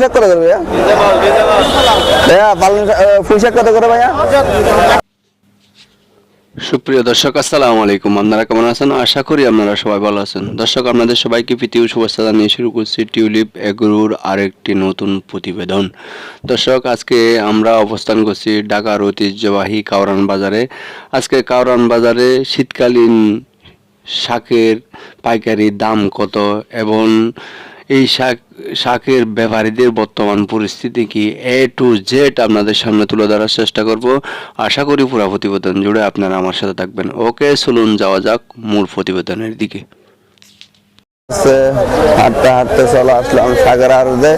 শাক কত করে ভাইয়া? শাক কত করে ভাইয়া? সুপ্রিয় দর্শক, আসসালামু আলাইকুম। আপনারা কেমন আছেন? আশা করি আপনারা সবাই ভালো আছেন। দর্শক, আপনাদের সবাইকে প্রীতীয় শুভেচ্ছা জানিয়ে শুরু করছি টিউলিপ এগ্রোর আরেকটি নতুন প্রতিবেদন। দর্শক, আজকে আমরা অবস্থান করছি ঢাকার ঐতিহ্যবাহী কাউরান বাজারে। আজকে কাউরান বাজারে শীতকালীন শাকের পাইকারি দাম কত এবং এই শাক, শাকের ব্যাপারীদের বর্তমান পরিস্থিতি কি এ টু জেড আপনাদের সামনে তুলে ধরার চেষ্টা করব। আশা করি পুরো প্রতিবেদন জুড়ে আপনারা আমার সাথে থাকবেন। ওকে চলুন যাওয়া যাক মূল প্রতিবেদনের দিকে। হাঁটতে হাঁটতে চলে আসলাম সাগর আরদে।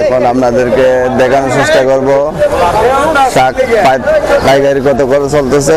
এখন আপনাদেরকে দেখানোর চেষ্টা করব। শাক পাইকারি কত করে চলতেছে?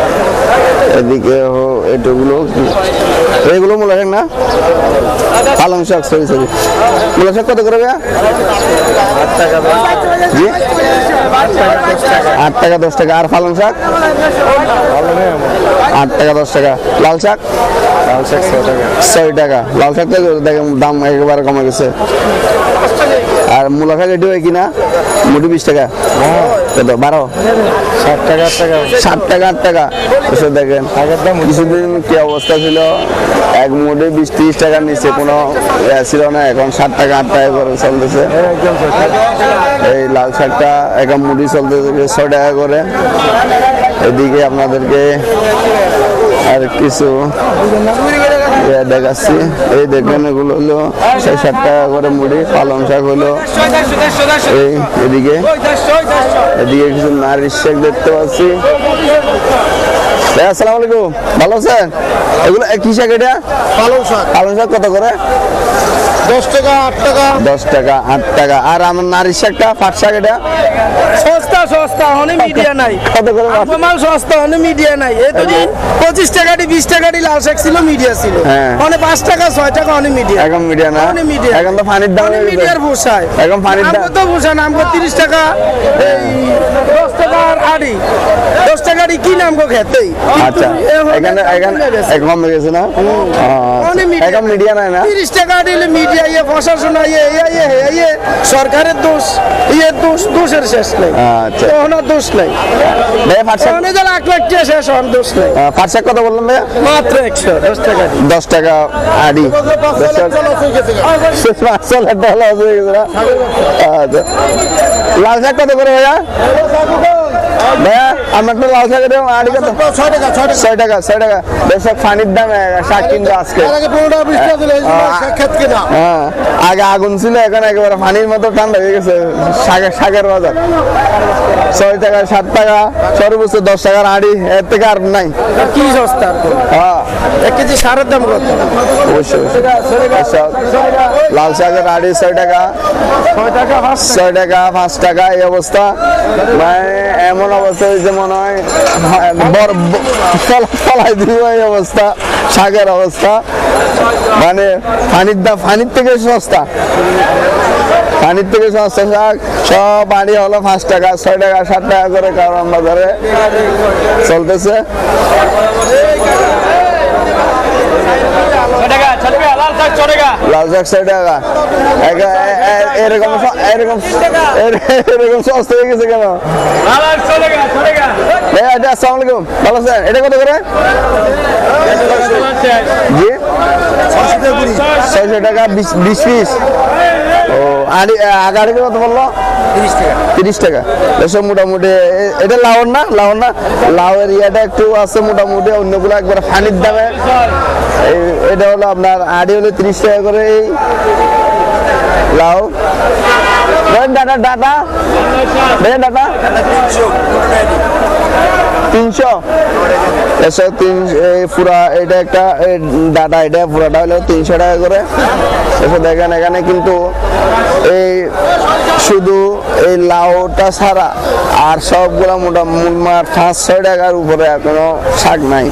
এদিকে এটুগুলো এগুলো মূলা শাক না? পালং শাক সরি সরি মূলা শাক কত করে আট টাকা দশ টাকা। আর পালং শাক? আট টাকা দশ টাকা। লাল শাক? লাল শাক ছয় টাকা। লাল শাক দেখেন দাম একেবারে কমে গেছে। আর মূলা শাক এটি হয় কিনা মুটি বিশ টাকা। কত? বারো? ষাট টাকা টাকা। ষাট টাকা আট টাকা। এসে দেখেন কিছুদিন কি অবস্থা ছিল? এক মুডে বিশ তিরিশ টাকার নিচে কোনো ছিল না এখন ষাট টাকা আট টাকা করে চলতেছে। এই লাল শাকটা এক মুড়ি চলতেছে ছয় টাকা করে। এদিকে আপনাদেরকে আর কিছু দেখাচ্ছি। এই দেখেন এগুলো হলো ছয় ষাট টাকা করে মুড়ি পালং শাক হলো। এই এদিকে এদিকে কিছু নারিশ শাক দেখতে পাচ্ছি। আসসালামু আলাইকুম। ভালো আছেন? এগুলো কি শাক এটা? পালং শাক। পালং শাক কত করে? দশ টাকা আট টাকা। দশ টাকা আট টাকা। আর আমার নারিশ শাকটা পাট শাক এটা? সস্তা সস্তা অনেক মিডিয়া নাই। কত করে সস্তা অনেক মিডিয়া নাই। এতদিন পঁচিশ টাকাটি বিশ টাকাটি লাল শাক ছিল মিডিয়া ছিল। হ্যাঁ। পাঁচ টাকা ছয় টাকা অনেক মিডিয়া এখন মিডিয়া না। অনেক মিডিয়া এখন তো পানির দাম অনেক মিডিয়ার পোষায়। এখন পানির দাম। তো পোষায় না আমগো তিরিশ টাকা দশ টাকা আড়ি। দশ টাকারই কি নামগো খেতেই? আচ্ছা এখানে এখানে এক গেছে না? আচ্ছা। এখন মিডিয়া নাই না? তিরিশ টাকা দিলে মিডিয়া ইয়ে প্রশাসন ইয়ে ইয়ে ইয়ে ইয়ে, ইয়ে সরকারের দোষ ইয়ে দোষ দোষের শেষ নেই। আচ্ছা। ওনার দোষ নেই। ভাইয়া পাট উনি যারা এক লাখ টাকা শেষ হওয়ার দোষ নেই। আহ, কত বললাম ভাইয়া? মাত্র একশো দশ টাকা। দশ টাকা আড়ি। দশ টাকা মাসালা ডলা হয়ে গেছে আচ্ছা। লাল শাক কত করে ভাইয়া? ভাইয়া তো লাল শাকের আড়ি কত ছয় টাকা ছয় টাকা। ছয় টাকা দর্শক পানির দাম শাক কিন্তু আজকে। হ্যাঁ আগে আগুন ছিল এখন একেবারে পানির মতো ঠান্ডা হয়ে গেছে শাকের শাকের বাজার। ছয় টাকা সাত টাকা সর্বোচ্চ দশ টাকার আড়ি এর থেকে আর নাই। কি সস্তা হ্যাঁ। এক কেজি সারের দাম কত? লাল শাকের আড়ি ছয় টাকা। ছয় টাকা পাঁচ ছয় টাকা পাঁচ টাকা এই অবস্থা। মানে এমন অবস্থা হয়েছে মনে হয়। ফলাই অবস্থা, শাকের অবস্থা। মানে পানির দাম পানির থেকে সস্তা। পানির থেকে সস্তা শাক, সব পানি হলো পাঁচ টাকা, ছয় টাকা, সাত টাকা করে কারণ বাজারে চলতেছে। লাল শাক ছয় টাকা এরকম এরকম এরকম সস্তা হয়ে গেছে কেন? আসসালামু আলাইকুম। ভালো আছেন? এটা কত করে? জি? ছয়শো টাকা বিশ পিস। ও আড়ি আগাড়ি কত বলল? তিরিশ টাকা। এসব মোটামুটি এটা লাউর না? লাউর না? লাউয়ের ইয়াটা একটু আছে মোটামুটি অন্যগুলো একবার ফানির দামে। এই- এটা হলো আপনার আড়ি হলো তিরিশ টাকা করে এই লাউ। ডাটা ডাটা। ডাটা। তিনশো। এসব এই পুরা এটা একটা ডাটা, এটা পুরাটা হলো তিনশো টাকা করে। এসব দেখেন, এখানে কিন্তু এই শুধু এই লাউটা ছাড়া আর সবগুলা মোটামুটি পাঁচ ছয় টাকার উপরে আর কোনো শাক নাই।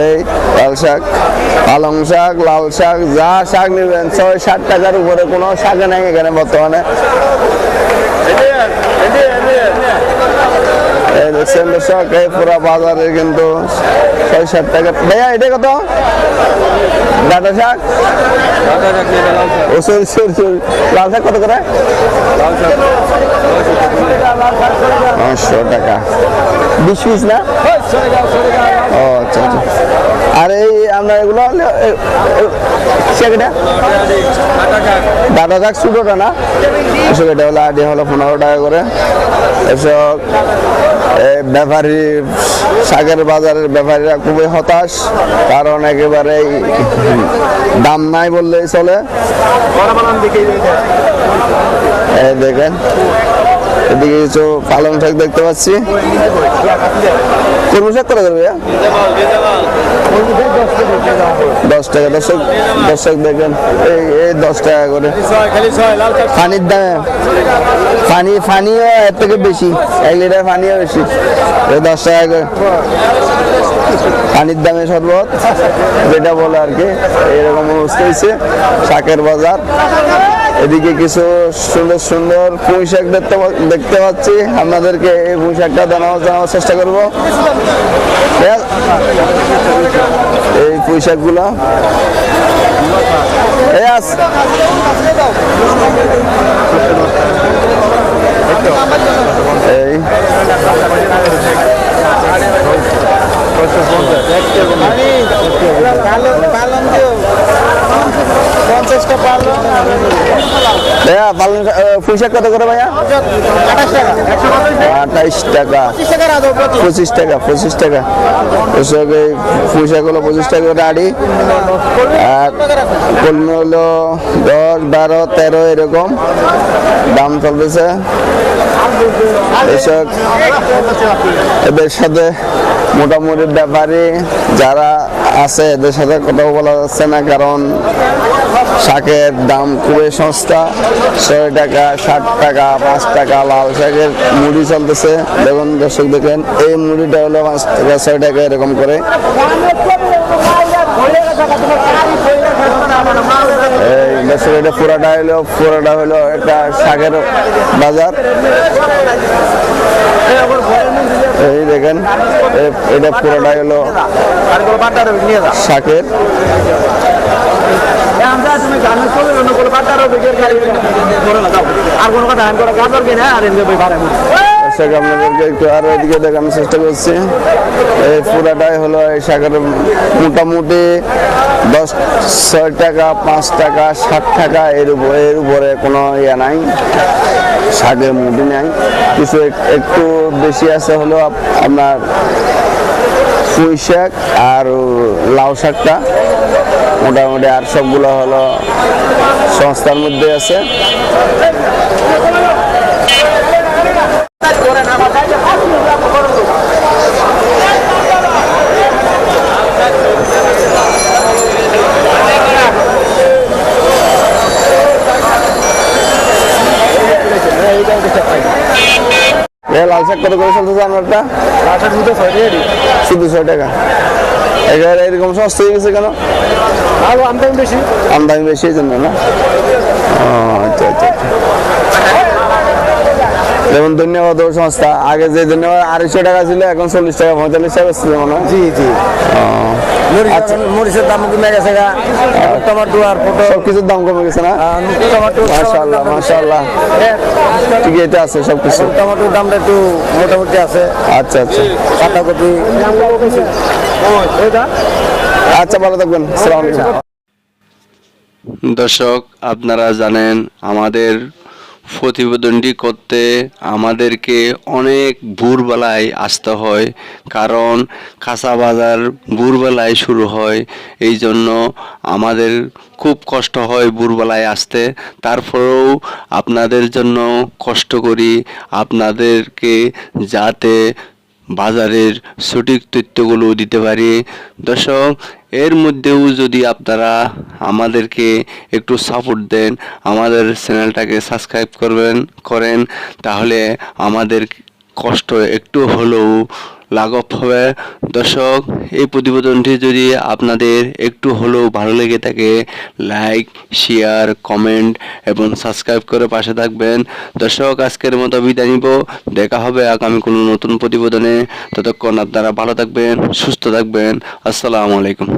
এই লাল শাক, পালং শাক, লাল শাক, যা শাক নেবেন, ছয় ষাট টাকার উপরে কোনো শাক নাই এখানে বর্তমানে। এই পুরা বাজারে কিন্তু ষাট এটা কত? ডাটা শাক? ও লাল শাক কত করে? পাঁচশো টাকা। বিশ পিস না ও আচ্ছা আচ্ছা আর এই আমরা এগুলো সেটা ডাটা শাক ছোটোটা না? এসব হলো আইডিয়া হলো পনেরো টাকা করে। এসব ব্যাপারী, শাকের বাজারের ব্যাপারীরা খুবই হতাশ, কারণ একেবারেই দাম নাই বললেই চলে। দেখেন। এদিকে কিছু পালং শাক দেখতে পাচ্ছি। কর্মী শাক করে দেবে দশ টাকা। দর্শক দর্শক দেখেন, এই এই দশ টাকা করে। পানির দামে। পানি, পানিও এর থেকে বেশি, এক লিটার পানিও বেশি। এই দশ টাকা করে। পানির দামে শরবত, যেটা বলে আর কি, এরকম অবস্থা হয়েছে শাকের বাজার। এদিকে কিছু সুন্দর সুন্দর পুঁই শাক দেখতে দেখতে পাচ্ছি। আপনাদেরকে এই পুঁই শাকটা জানানোর চেষ্টা করব। এই পুঁই শাকগুলো এই। পঞ্চাশটা পারল ভাইয়া পালং শাক- শাক কত করে ভাইয়া? আঠাইশ টাকা। পঁচিশ টাকা পঁচিশ টাকা। পুঁই শাক হলো পঁচিশ টাকা করে আড়ি। কলমি হলো দশ, বারো, তেরো এরকম। দাম চলতেছে। কৃষক এদের সাথে মোটামুটি ব্যাপারে যারা আছে এদের সাথে কথা বলা যাচ্ছে না, কারণ শাকের দাম খুবই সস্তা। ছয় টাকা ষাট টাকা, পাঁচ টাকা, লাল শাকের মুড়ি চলতেছে। দেখুন দর্শক দেখেন এই মুড়িটা হলো পাঁচ টাকা, ছয় টাকা এরকম করে। এই এটা পুরাটা হলো পুরাটা হলো একটা শাকের বাজার। এই দেখেন এটা পুরোটাই হলো শাকের। আর কোনো কথা কোনো গাজর কিনে আর এমনি বই পারে শাক আপনাদেরকে একটু আরও এদিকে দেখানোর চেষ্টা করছি। এই পুরাটাই হলো এই শাকের মোটামুটি দশ ছয় টাকা পাঁচ টাকা ষাট টাকা এর উপরে এর উপরে কোনো ইয়ে নাই। শাকের মুটি নাই। কিছু একটু বেশি আছে হলো আপনার পুঁই শাক আর লাউ শাকটা। মোটামুটি আর সবগুলো হলো সংস্থার মধ্যে আছে এ লাল শাক কত করে চলতেছে আপনারটা শুধু ছয় টাকা। একেবারে এরকম সস্তা হয়ে গেছে কেন? আরও আমদানি বেশি। আমদানি বেশি এই জন্য না? আচ্ছা আচ্ছা আচ্ছা। যেমন ধন্যবাদ ও সংস্থা। আগে যে ধন্যবাদ আড়াইশো টাকা ছিল এখন চল্লিশ টাকা পঁয়তাল্লিশ টাকা ছিল মনে হয়। জি জি। আচ্ছা। মরিচের দাম কমে গেছে গা। টমাটো আর পটল। সব কিছুর দাম কমে গেছে না? টমাটো মাশাআল্লাহ মাশাআল্লাহ। ঠিক এটা আছে সব কিছু টমাটোর দামটা একটু মোটামুটি আছে। আচ্ছা আচ্ছা। পাতাকপি আচ্ছা ভালো থাকবেন। আসসালামু আলাইকুম। দর্শক আপনারা জানেন আমাদের প্রতিবেদনটি করতে আমাদেরকে অনেক ভোরবেলায় আসতে হয়, কারণ কাঁচা বাজার ভোরবেলায় শুরু হয়। এই জন্য আমাদের খুব কষ্ট হয় ভোরবেলায় আসতে। তারপরেও আপনাদের জন্য কষ্ট করি। আপনাদেরকে যাতে বাজারের সঠিক তথ্যগুলো দিতে পারি। দর্শক, এর মধ্যেও যদি আপনারা আমাদেরকে একটু সাপোর্ট দেন, আমাদের চ্যানেলটাকে সাবস্ক্রাইব করবেন, করেন, তাহলে আমাদের কষ্ট একটু হলেও লাঘব হবে। দর্শক, এই প্রতিবেদনটি যদি আপনাদের একটু হলেও ভালো লেগে থাকে লাইক শেয়ার কমেন্ট এবং সাবস্ক্রাইব করে পাশে থাকবেন। দর্শক, আজকের মতো বিদায় নিব। দেখা হবে আগামী কোনো নতুন প্রতিবেদনে। ততক্ষণ আপনারা ভালো থাকবেন, সুস্থ থাকবেন। আসসালামু আলাইকুম।